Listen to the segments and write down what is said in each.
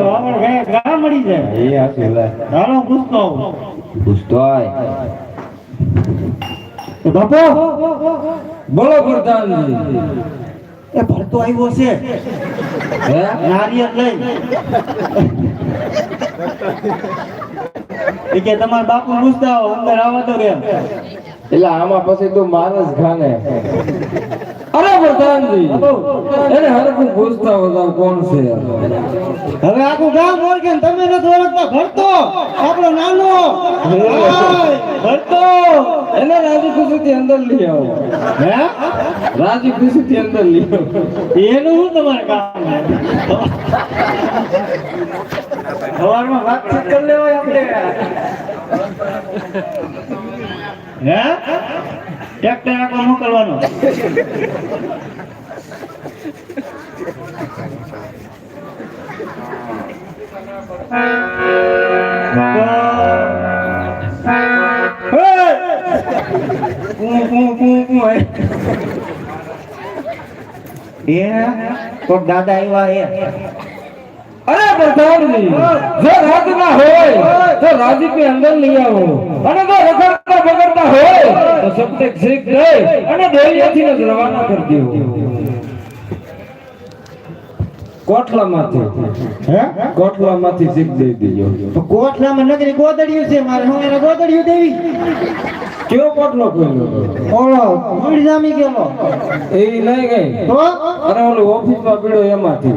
એટલે વાવણ ગયા ઘા મળી જાય. એ હાસુ લે હાલો પૂછતો પૂછતો આય બાપો બોલો પ્રધાનજી. એ ભરતો આવ્યો છે. હે? નારિયેળ લઈ. કે તમારા બાપુ પૂછતા આવો અંદર આવવા તો કેમ? એટલે આમાં પછી તું માણસ ખાને. પ્રધાનજી એને હરકું પૂછતા હતા કોણ છે? હવે આખું ગામ ઓળખે તમે નથી ઓળખતા ભરતો. આપણો નાનો. ભરતો. એને રાજી ખુશીથી અંદર લઈ આવો. હે? રાજી ખુશીથી અંદર લઈ આવો. એનું શું તમારે કામ? સવારમાં વાતચીત કરી લેવાય આપણે. હે? ટ્રેક્ટર આખો મોકલવાનો દાદા આવ્યા હે. અરે જો રાતના હોય, તો રાજીપી અંદર લઈ આવો. અને રખડતા બગડતા હોય તો સપ્તક શીખ દઈ અને દોરિયાથી જ રવાના કરી દેવો. કોટલામાંથી. હે? કોટલામાંથી શીખ દઈ દેજો. તો કોટલામાં નગરી ગોદડિયું છે મારે હું એને ગોદડિયું દેવી? કેવો કોટલો ખોલ્યો ઓળો ગુડ જામી ગયેલો. એ નહીં ગઈ. તો? અરે ઓલું ઓફિસમાં પીડો એમાંથી.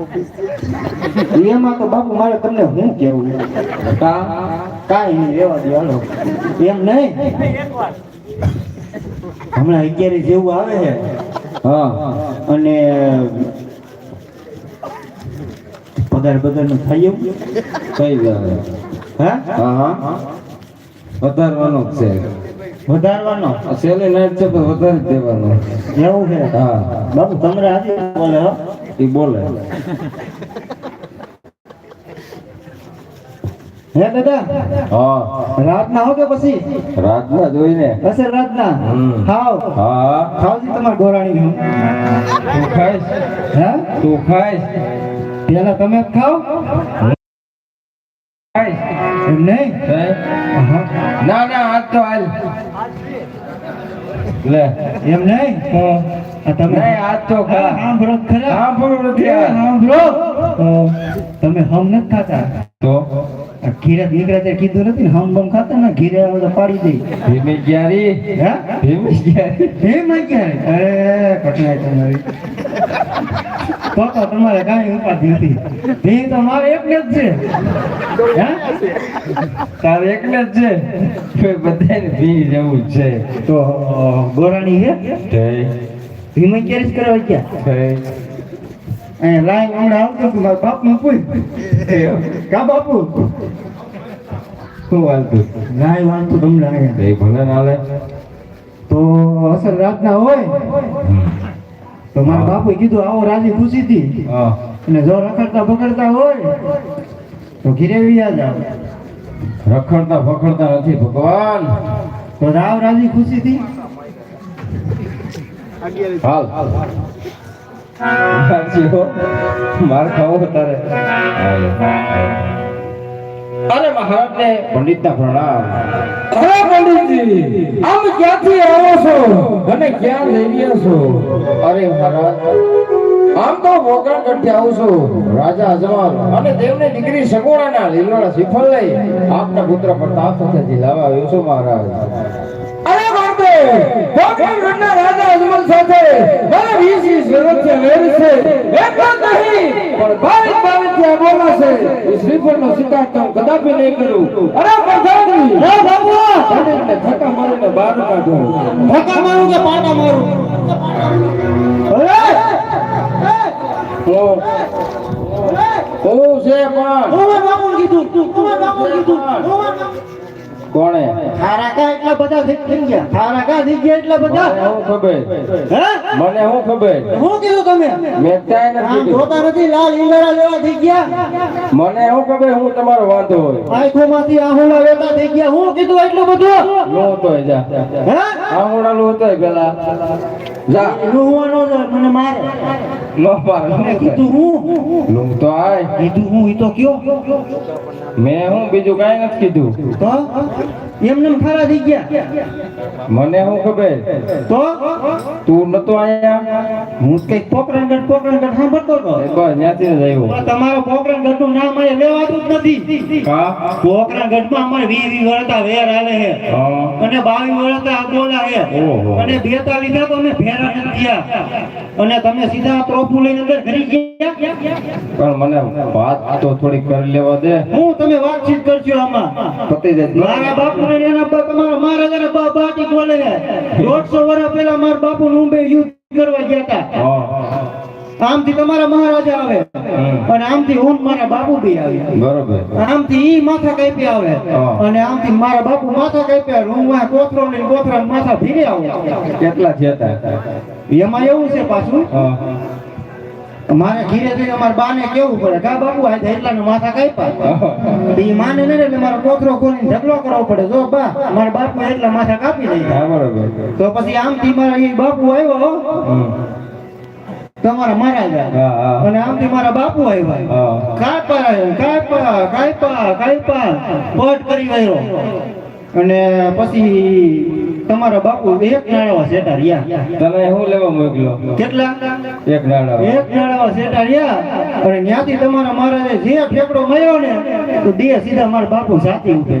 એમાં તો બાપુ મારે તમને શું કેવું કાંઈ નહીં રેવા દે હાલો. એમ નહીં? હમણાં અગિયાર જેવું આવે છે. હા. અને પગાર બગારનું થઈ ગયું કઈ હા? હા હા. વધારવાનો છે. વધારવાનો? સેલે છેલ્લી નાઈટ છે તો વધારી દેવાનો. એવું છે? હા. બાપુ તમને આજે બોલે હો? એ બોલે હે દાદા હા રાતના હો કે પછી રાતના જોઈને પછી રાતના. ખાવ હા ખાવજી તમાર ગોરાણી નું તું ખાઈશ હે તું ખાઈશ પેલા તમે ખાવ એમ નહીં ના ના આજ તો હાલ લે એમ નહીં તમે આજ તો સાંભળો ખરા. સાંભળું નથી સાંભળો. તમે હમ નથી ખાતા. તો? ઘીરે તે કીધું નથી ને હમ બમ ખાતા ને ઘીરે પાડી દે. ભીમે ગ્યારી હે? ધીમી ક્યારી હે માં ક્યારે? અરે કઠણાઈ તમારી તો તો તમારે કાંઈ ઉપાધિ નથી. ભી તો મારે એકને જ છે. તારે એકલે જ છે. બધાને ભી જવું છે. તો ગોરાણી હે જય. ભીમાં ક્યારે જ કરવા ગયા? અહીંયા લાઈન હમણાં આવતો કે મારા બાપનું પૂછ કા બાપુ? શું હાલતું લાઈન વાંચતું તમને અહીંયા. એ ભલે ના લે. તો અસર રાતના હોય. તો મારા બાપુએ કીધું આવો રાજી ખુશીથી હા. અને જો રખડતા બગડતા હોય તો ઘીરે વ્યા જાવ રખડતા ભખડતા નથી ભગવાન. તો રાવ રાજી ખુશીથી હાલ. માર ખાવો તારે. અરે મહારાજને. પંડિતના પ્રણામ. અરે પંડિતજી આમ ક્યાંથી આવો છો? અને ક્યાં લઈ રહ્યા છો? અરે મહારાજ આમ તો વગર કઠે આવું છું. રાજા અજવાલ અને દેવની દીકરી સગોડાના લીલવાળા શ્રીફળ લઈ આપના પુત્ર પ્રતાપ સાથે જિલ્લામાં આવ્યો છું મહારાજ. બાપે કઠના રાજા અજમલ સાથે મારા વીસ વીસ વર્ષથી વેર છે. એક નહીં પણ બાવીસ બાવીસથી બોલા છે. શ્રીફળનો શિકાર તો કદાપી નહીં કરું અરે પ્રધાનજી હે બાપુ પંડિતને ધક્કા મારીને બહાર કાઢો. ધક્કા મારું કે પાટા મારું? તો છે પણ. ઓવે બાપુ કીધું ઓવે બાપુ કીધું. કોણે? થારા કા એટલા બધા થઈ ગયા. થારા કા થઈ ગયા એટલા મને બધા શું ખબર? હે? મને શું ખબર? હું કીધું તમે? મેં આમ નથી જોતા નથી લાલ ઈંગળા લેવા થઈ ગયા. મને શું ખબર? હું તમારો વાંધો હોય. આંખોમાંથી આહુલા વેતા થઈ ગયા. હું કીધું એટલું બધું? નો તો જા. હે? આંગળાનું હતો પેલા. જા. લુહવાનો છે મને મારે. નો કીધું હું? લુંગ તો આય. કીધું હું ઈ તો કયો? મેં હું બીજું કાંઈ નથી કીધું. તો? એમને એમ ખરા થઈ ગયા. મને શું ખબર? તો? તું નતો આયા? હું કઈ પોકરણ ગઢ પોકરણ ગઢ સાંભળતો હતો. બસ ત્યાંથી જ આવ્યો. તમારો પોકરણ ગઢનું નામ અહીંયા લેવાતું જ નથી. હા? પોકરણગઢમાં અમારે વી વી વળતા વેર આવે છે. અને બાવી વળતા આગોલા છે. અને બેતા લીધા તો અમે ફેરા નથી ગયા અને તમે સીધા પ્રોફુ લઈને અંદર ઘરી ગયા? પણ મને વાત તો થોડી કરી લેવા દે. હું તમે વાતચીત કરજો આમાં. પતિ જાય. મારા બાપુ ને એના બા તમારા મહારાજાના બા બાટી બોલે દોઢસો વર્ષ પહેલા મારા બાપુ મુંબઈ યુદ્ધ કરવા ગયા હતા. આમથી તમારા મહારાજા આવે. અને આમથી હું મારા બાપુ બી આવી. બરોબર. આમથી ઈ માથા કાપી આવે. અને આમથી મારા બાપુ માથા કાપ્યા હું આ કોથરો ને કોથરા માથા ભીરે આવું. કેટલા થયા હતા? એમાં એવું છે પાછું. મારે ધીરે ધીરે અમારા બાને કેવું પડે? કા બાપુ આ એટલા માથા કાપ્યા. એ માને નહીં એટલે મારો કોથરો ખોલીને ઢગલો કરવો પડે. જો બા મારા બાપુ એટલા માથા કાપી દઈ તો પછી આમથી મારા એ બાપુ આવ્યો. તમારા મહારાજા અને આમથી મારા બાપુ આવ્યા. કાપા કાપા કાપા કાપા પટ કરી વાયરો અને પછી તમારા બાપુ એક નાળાવા સેટા રહ્યા. તમે શું લેવા મોકલો કેટલા? એક નાળા એક નાળાવા સેટા રહ્યા. અને ત્યાંથી તમારા મહારાજે જે ઠેકડો મળ્યો ને તો દે સીધા મારા બાપુ સાથી ઉઠે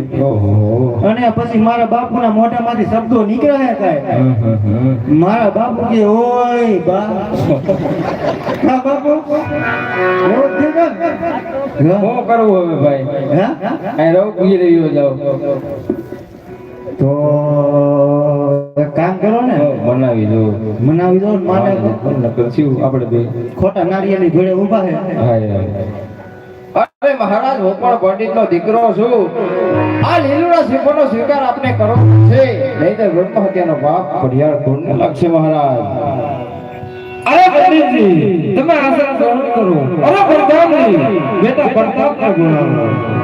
અને પછી મારા બાપુના મોઢામાંથી શબ્દો નીકળ્યા હમ. મારા બાપુ કે ઓય બા. હા બાપુ? શું કરવું હવે ભાઈ? હા? અહીં રહું પી રહ્યો જાઉં તો કામ કરો ને. બનાવી દો. મનાવી દો ને માને. નકર આપણે બે ખોટા નારિયેળની જોડે ઊભા હે હાય હાય અરે મહારાજ હું પણ પંડિત નો દીકરો છું. આ લીલુડા શીખવાનો સ્વીકાર આપને કરો છે. નહીં તો બ્રહ્મ હત્યાનો પાપ ઘડિયાળ પૂર્ણ લાગશે મહારાજ. અરે પંડિતજી તમે ગ્રહણ કરો. અરે પ્રધાનજી બેટા પ્રતાપને બોલાવો